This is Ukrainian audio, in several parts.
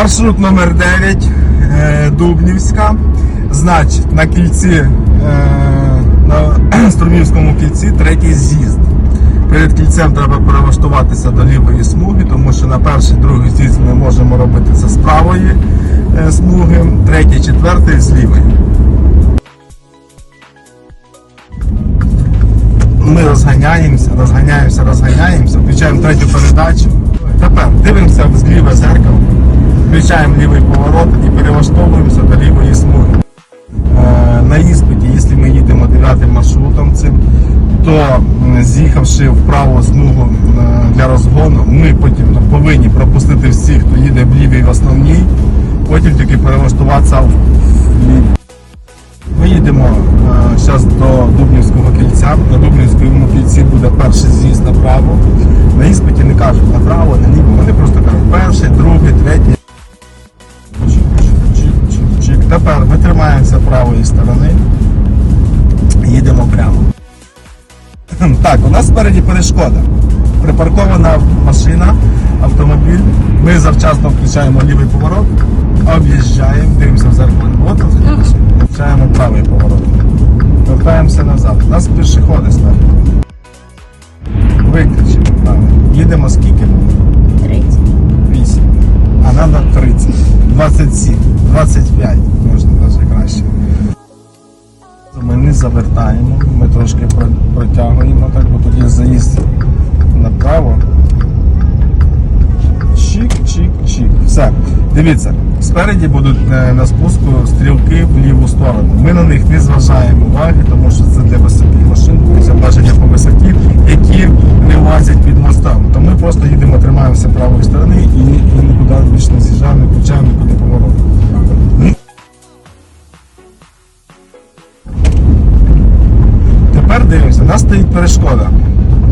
Маршрут номер 9 е, Дубнівська. Значить, на кільці, е, на Струмівському кільці третій з'їзд. Перед кільцем треба перелаштуватися до лівої смуги, тому що на перший, другий з'їзд ми можемо робити це з правої е, смуги, третій, четвертий з лівої. Ми розганяємося, розганяємося, розганяємося, включаємо третю передачу. Тепер дивимося в включаємо лівий поворот і перелаштовуємося до лівої смуги. Е, На іспиті, якщо ми їдемо дев'ятим маршрутом цим, то з'їхавши в праву смугу е, для розгону, ми потім повинні пропустити всіх, хто їде в лівій основній, потім тільки перелаштуватися в лівій. Ми їдемо зараз до Дубнівського кільця. Так, у нас спереді перешкода. Припаркована машина, автомобіль. Ми завчасно включаємо лівий поворот, об'їжджаємо, дивимося в зеркало. От. Включаємо правий поворот. Вертаємося назад. У нас пішоходи спереду. Виключимо правий. Їдемо скільки? 30. 8. А треба 30. 27. 25. Завертаємо, ми трошки протягуємо, так, бо тоді заїзд направо. Чик, чик, чик. Все. Дивіться, спереді будуть е, на спуску стрілки в ліву сторону. Ми на них не зважаємо уваги, тому що це для високих машин, це обмеження по висоті, які не влазять під мостом. Тепер у нас стоїть перешкода.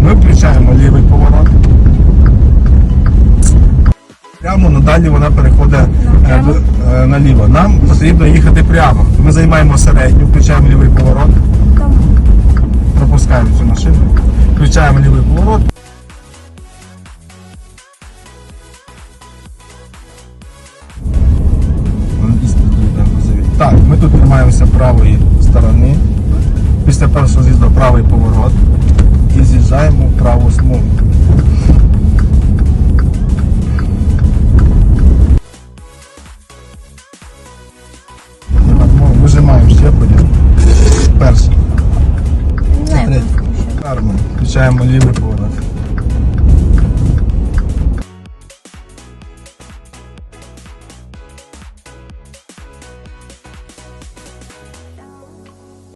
Ми включаємо лівий поворот. Прямо надалі вона переходить е, е, наліво. Нам потрібно їхати прямо. Ми займаємо середню, включаємо лівий поворот, пропускаємо цю машину, включаємо лівий поворот. Так, ми тут тримаємося правої сторони. Після першого з'їзду правий поворот і з'їжджаємо в праву смугу. Вижимаємо щеплення. Перше. Третє. Кармен. Включаємо лівий поворот.